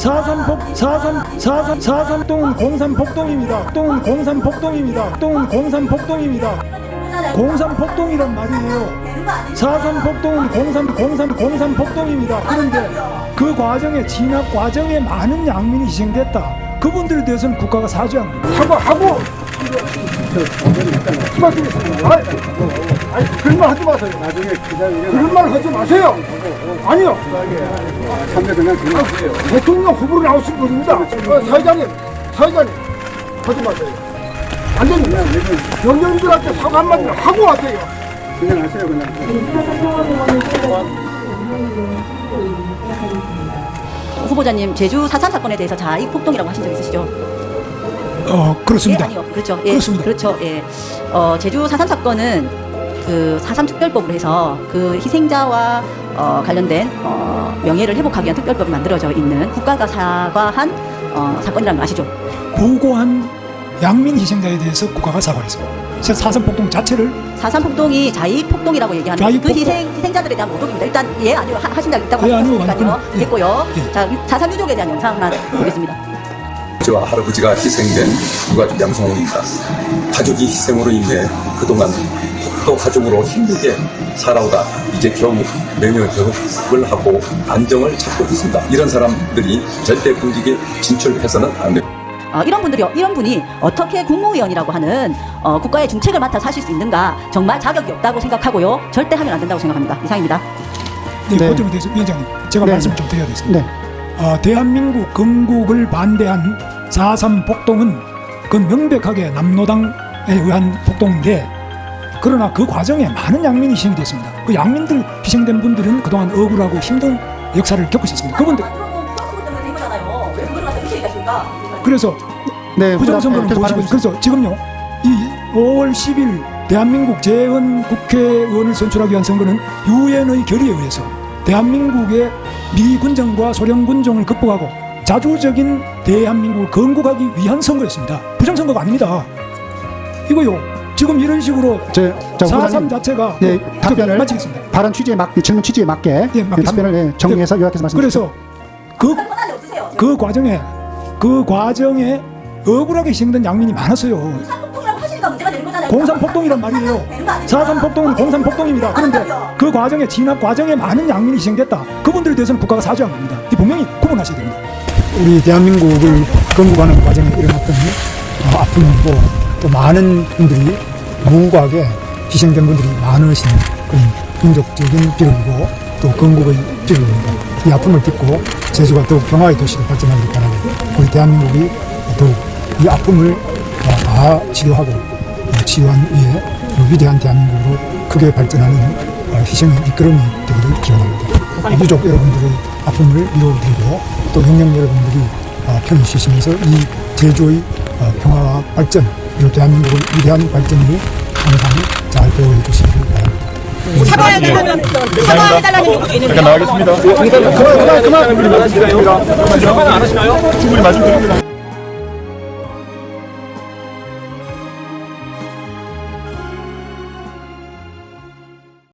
사삼폭 사삼 사삼 사삼동은 공산폭동입니다. 동은 공산폭동입니다. 동은 공산폭동입니다. 공산폭동이란 말이에요. 사삼폭동은 공산 공산 공산폭동입니다. 그런데 그 과정에 진압 과정에 많은 양민이 희생됐다. 그분들에 대해서는 국가가 사죄합니다. 사과하고 수고 아이, 그런 말 하지 마세요. 나중에 기다리면 그런 말 하지 마세요. 아니요. 참여 그냥 그만하세요. 대통령 후보로 나오신 분입니다. 어, 사회자님, 사회자님, 하지 마세요. 안 됩니다. 영령들한테 사과 한마디 하고 하세요. 그냥 하세요 그냥. 후보자님 제주 4.3 사건에 대해서 자익 폭동이라고 하신 적 있으시죠? 어 예, 그렇습니다. 아니요. 그렇죠. 예, 그렇습니다. 그렇죠. 예. 어, 제주 4.3 사건은 그4.3 특별법으로 해서 그 희생자와 어, 관련된 어, 명예를 회복하기 위한 특별법이 만들어져 있는 국가가 사과한 어, 사건이라는 거 아시죠? 보고한 양민 희생자에 대해서 국가가 사과했습니다. 사삼 폭동 자체를 4.3 폭동이 자익 폭동이라고 얘기하는 자익 그 폭동. 희생, 희생자들에 대한 모독입니다. 일단 예 아니요 하- 하신 적 있다고 예, 아니요, 하니까요. 아니요. 예. 됐고요. 예. 자4.3 유족에 대한 영상만 보겠습니다. 저와 할아버지가 희생된 유가족 양성호입니다. 가족이 희생으로 인해 그동안 또 가족으로 힘들게 살아오다 이제 겨우 명예회복을 하고 안정을 찾고 있습니다. 이런 사람들이 절대 군직에 진출해서는 안 됩니다. 어, 이런 분들이 이런 분이 어떻게 국무위원이라고 하는 어, 국가의 중책을 맡아 사실 수 있는가 정말 자격이 없다고 생각하고요. 절대 하면 안 된다고 생각합니다. 이상입니다. 네, 네. 그 대해서 위원장님 제가 네. 말씀을 좀 드려야 되겠습니다. 네. 어, 대한민국 건국을 반대한 4.3 폭동은 그건 명백하게 남노당에 의한 폭동인데 그러나 그 과정에 많은 양민이 희생됐습니다. 그 양민들 희생된 분들은 그동안 억울하고 힘든 역사를 겪으셨습니다. 그분들 그래서 네, 부정선거는 보시고 말해주세요. 그래서 지금요 이 5월 10일 대한민국 재헌 국회의원을 선출하기 위한 선거는 유엔의 결의에 의해서 대한민국의 미 군정과 소련 군정을 극복하고 자주적인 대한민국을 건국하기 위한 선거였습니다. 부정선거가 아닙니다. 이거요 지금 이런 식으로 저, 저4.3 후보자님, 자체가 네, 저, 답변을 마치겠습니다. 발언 취지에 맞, 질문 취지에 맞게 예, 그 맞겠습니다. 답변을 네, 정리해서 요약해서 말씀해 주세요. 그래서 그, 그 과정에 그 과정에 억울하게 희생된 양민이 많았어요. 공산폭동이란 말이에요. 사삼폭동은 공산폭동입니다. 그런데 그 과정에 진압 과정에 많은 양민이 희생됐다. 그분들에 대해서는 국가가 사죄한 겁니다. 이 분명히 구분하셔야 됩니다. 우리 대한민국을 건국하는 과정에 일어났던 어, 아픔이고 또 많은 분들이 무고하게 희생된 분들이 많으신 그런 민족적인 비극이고 또 건국의 비극입니다. 이 아픔을 딛고 제주가 더욱 평화의 도시로 발전하길 바라고 우리 대한민국이 더욱 이 아픔을 어, 다 치료하고 어, 치유한 위에 그 위대한 대한민국으로 크게 발전하는 어, 희생의 이끌음이 되기를 기원합니다. 유족 여러분들의 아픔을 위로드리고 또 영령 여러분들이 어, 편히 쉬시면서 이 제주의 어, 평화와 발전 그리고 대한민국의 위대한 발전을 항상 잘 보호해 주시기를 바랍니다. 사과해달라는 사과해달라는 요구가 있는데 나가겠습니다. 그만 그만 그만 그만. 그만 안 하시나요? 충분히 말씀드립니다.